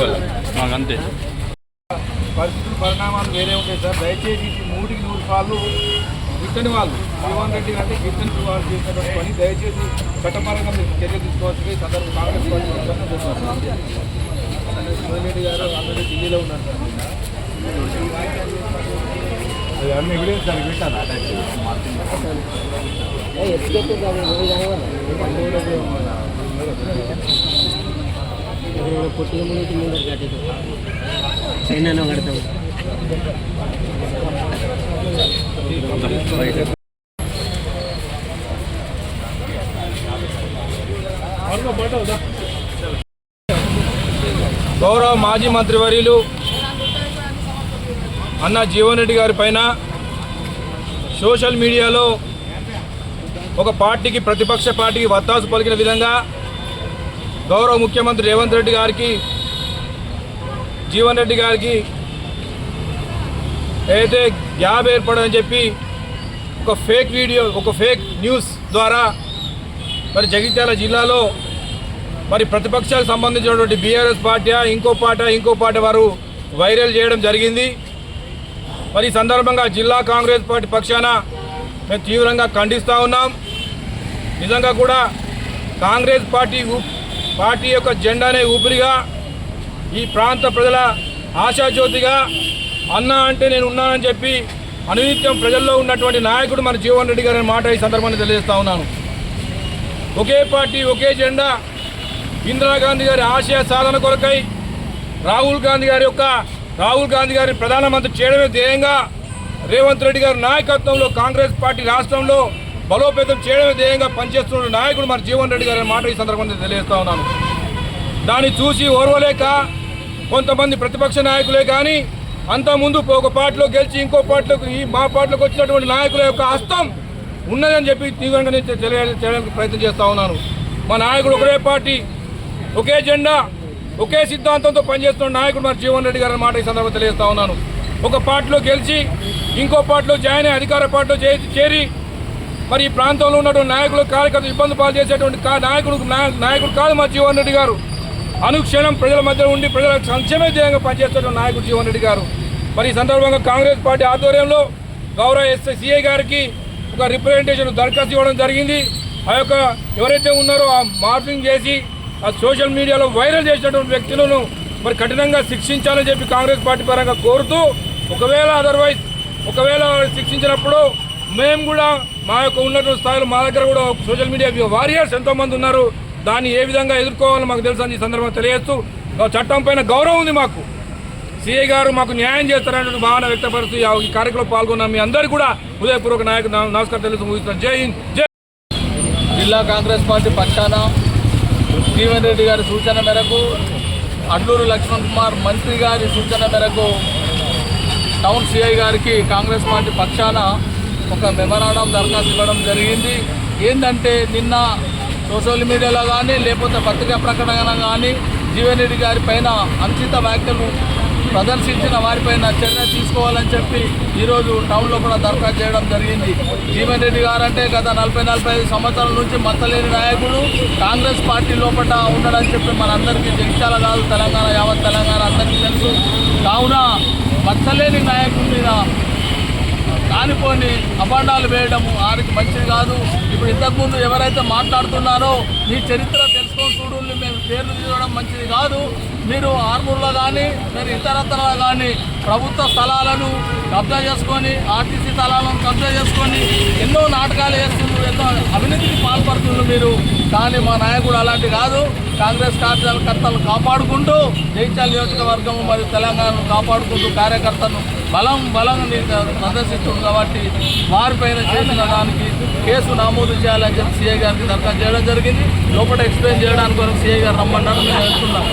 చేసుకోవాలి. మాకు అంతే పరిస్థితులు పరిణామాలు వేరే ఉంటాయి సార్. దయచేసి ఈ మూడికి నూరు సార్లు గిట్టని వాళ్ళు జీవన్ రెడ్డి అంటే గిట్టని వాళ్ళు చేసినటువంటి పని దయచేసి చట్టపరంగా మీరు చర్య తీసుకోవాల్సి సందర్భం కాంగ్రెస్. జీవన్ రెడ్డి గారు ఆల్రెడీ ఢిల్లీలో ఉన్నారు. సార్ అన్ని ఎవిడెన్స్ దానికి పెట్టాను పొట్టిగా ముందు ముందు కట్టేది చైనాలో కడతాం గౌరవ మాజీ మంత్రివర్యులు అన్న జీవన్ రెడ్డి గారి పైన సోషల్ మీడియాలో ఒక పార్టీకి ప్రతిపక్ష పార్టీకి వత్తాసు పలికిన విధంగా గౌరవ ముఖ్యమంత్రి రేవంత్ రెడ్డి గారికి జీవన్ రెడ్డి గారికి అయితే గ్యాబ్ ఏర్పడదని చెప్పి ఒక ఫేక్ వీడియో ఒక ఫేక్ న్యూస్ ద్వారా మరి జగిత్యాల జిల్లాలో మరి ప్రతిపక్షాలకు సంబంధించినటువంటి బీఆర్ఎస్ పార్టీ ఇంకో పార్టీ ఇంకో పార్టీ వారు వైరల్ చేయడం జరిగింది. మరి ఈ సందర్భంగా జిల్లా కాంగ్రెస్ పార్టీ పక్షాన మేము తీవ్రంగా ఖండిస్తూ ఉన్నాం. నిజంగా కూడా కాంగ్రెస్ పార్టీ పార్టీ యొక్క జెండానే ఊపిరిగా ఈ ప్రాంత ప్రజల ఆశాజ్యోతిగా అన్నా అంటే నేను ఉన్నానని చెప్పి అనునిత్యం ప్రజల్లో ఉన్నటువంటి నాయకుడు మన జీవన్ రెడ్డి గారి మాట ఈ సందర్భాన్ని తెలియజేస్తా ఉన్నాను. ఒకే పార్టీ ఒకే జెండా ఇందిరాగాంధీ గారి ఆశయ సాధన కొరకై రాహుల్ గాంధీ గారి యొక్క రాహుల్ గాంధీ గారిని ప్రధానమంత్రి చేయడమే ధ్యేయంగా రేవంత్ రెడ్డి గారి నాయకత్వంలో కాంగ్రెస్ పార్టీ రాష్ట్రంలో బలోపేతం చేయడమే ధ్యేయంగా పనిచేస్తున్న నాయకుడు మన జీవన్ రెడ్డి గారి మాట ఈ సందర్భంగా తెలియజేస్తా ఉన్నాను. దాన్ని చూసి ఓర్వలేక కొంతమంది ప్రతిపక్ష నాయకులే కానీ అంతకుముందు ఒక పార్టీలో గెలిచి ఇంకో పార్టీలో ఈ మా పార్టీలోకి వచ్చినటువంటి నాయకుల యొక్క హస్తం ఉన్నదని చెప్పి తీవ్రంగా నేను చేయడానికి ప్రయత్నం చేస్తూ ఉన్నాను. మా నాయకుడు ఒకటే పార్టీ ఒకే జెండా ఒకే సిద్ధాంతంతో పనిచేస్తున్న నాయకుడు మరి జీవన్ రెడ్డి గారి మాట ఈ సందర్భంగా తెలియజేస్తా ఉన్నాను. ఒక పార్టీలో గెలిచి ఇంకో పార్టీలో జాయిన్ అయ్యి అధికార పార్టీలో చేరి మరి ఈ ప్రాంతంలో ఉన్నటువంటి నాయకులు కార్యకర్తలు ఇబ్బంది పాలు చేసేటువంటి నాయకుడు నా- నాయకుడు కాదు మా జీవన్ రెడ్డి గారు. అనుక్షణం ప్రజల మధ్య ఉండి ప్రజల సంక్షేమ ధ్యేయంగా పనిచేస్తున్న నాయకుడు జీవన్ రెడ్డి గారు. మరి ఈ సందర్భంగా కాంగ్రెస్ పార్టీ ఆధ్వర్యంలో గౌరవ ఎస్ఐ సిఐ గారికి ఒక రిప్రజెంటేషన్ దరఖాస్తు ఇవ్వడం జరిగింది. ఆ యొక్క ఎవరైతే ఉన్నారో ఆ మార్పింగ్ చేసి ఆ సోషల్ మీడియాలో వైరల్ చేసినటువంటి వ్యక్తులను మరి కఠినంగా శిక్షించాలని చెప్పి కాంగ్రెస్ పార్టీ పరంగా కోరుతూ ఒకవేళ అదర్వైజ్ ఒకవేళ శిక్షించినప్పుడు మేము కూడా మా యొక్క ఉన్నటువంటి స్థాయిలో మా దగ్గర కూడా సోషల్ మీడియా వారియర్స్ ఎంతోమంది ఉన్నారు. దాన్ని ఏ విధంగా ఎదుర్కోవాలో మాకు తెలుసు అని ఈ సందర్భంగా తెలియజేస్తూ చట్టం పైన గౌరవం ఉంది మాకు. సిఐ గారు మాకు న్యాయం చేస్తారనే భావన వ్యక్తపరుస్తూ ఈ ఈ కార్యక్రమంలో పాల్గొన్న మీ అందరికీ కూడా హృదయపూర్వక నాయకు నమస్కారం తెలుసు ముగిస్తాను జై హింద్ జై జిల్లా కాంగ్రెస్ పార్టీ పక్షాన జీవన్ రెడ్డి గారి సూచన మేరకు అడ్లూరు లక్ష్మణ్ కుమార్ మంత్రి గారి సూచన మేరకు టౌన్ సిఐ గారికి కాంగ్రెస్ పార్టీ పక్షాన ఒక మెమరాండం దరఖాస్తు ఇవ్వడం జరిగింది. ఏంటంటే నిన్న సోషల్ మీడియాలో కానీ లేకపోతే పత్రికా ప్రకటన కానీ జీవన్ రెడ్డి గారి పైన అనుచిత వ్యాఖ్యలు ప్రదర్శించిన వారిపైన చర్య తీసుకోవాలని చెప్పి ఈరోజు టౌన్లో కూడా దరఖాస్తు చేయడం జరిగింది. జీవన్ రెడ్డి గారు అంటే గత నలభై నలభై ఐదు సంవత్సరాల నుంచి మత్తలేని నాయకుడు. కాంగ్రెస్ పార్టీ లోపల ఉండడని చెప్పి మనందరికీ జగిత్యాల కాదు తెలంగాణ యావత్ తెలంగాణ అందరికీ తెలుసు. కావున మచ్చలేని నాయకుడి మీద కానిపోని అభాండాలు వేయడం వారికి మంచిది కాదు. ఇప్పుడు ఇంతకుముందు ఎవరైతే మాట్లాడుతున్నారో మీ చరిత్ర తెలుసుకొని చూడు మేము పేర్లు తీయడం మంచిది కాదు. మీరు ఆర్మూర్లో కానీ మీరు ఇతరత్రలో కానీ ప్రభుత్వ స్థలాలను కబ్జా చేసుకొని ఆర్టీసీ స్థలాలను కబ్జా చేసుకొని ఎన్నో నాటకాలు వేస్తున్నారు ఎన్నో అవినీతికి పాల్పడుతున్నారు మీరు. కానీ మా నాయకుడు అలాంటి కాదు. కాంగ్రెస్ కార్యకర్తలు కాపాడుకుంటూ జైత్యాల నియోజకవర్గం మరియు తెలంగాణను కాపాడుకుంటూ కార్యకర్తను బలం బలం ప్రదర్శిస్తుంది కాబట్టి వారిపైన చేసిన దానికి కేసు నమోదు చేయాలని చెప్పి సీఐ గారికి దరఖాస్తు చేయడం జరిగింది. లోపల ఎక్స్ప్లెయిన్ చేయడానికి వరకు సీఐ గారు రమ్మన్నారు మేము వెళ్తున్నాం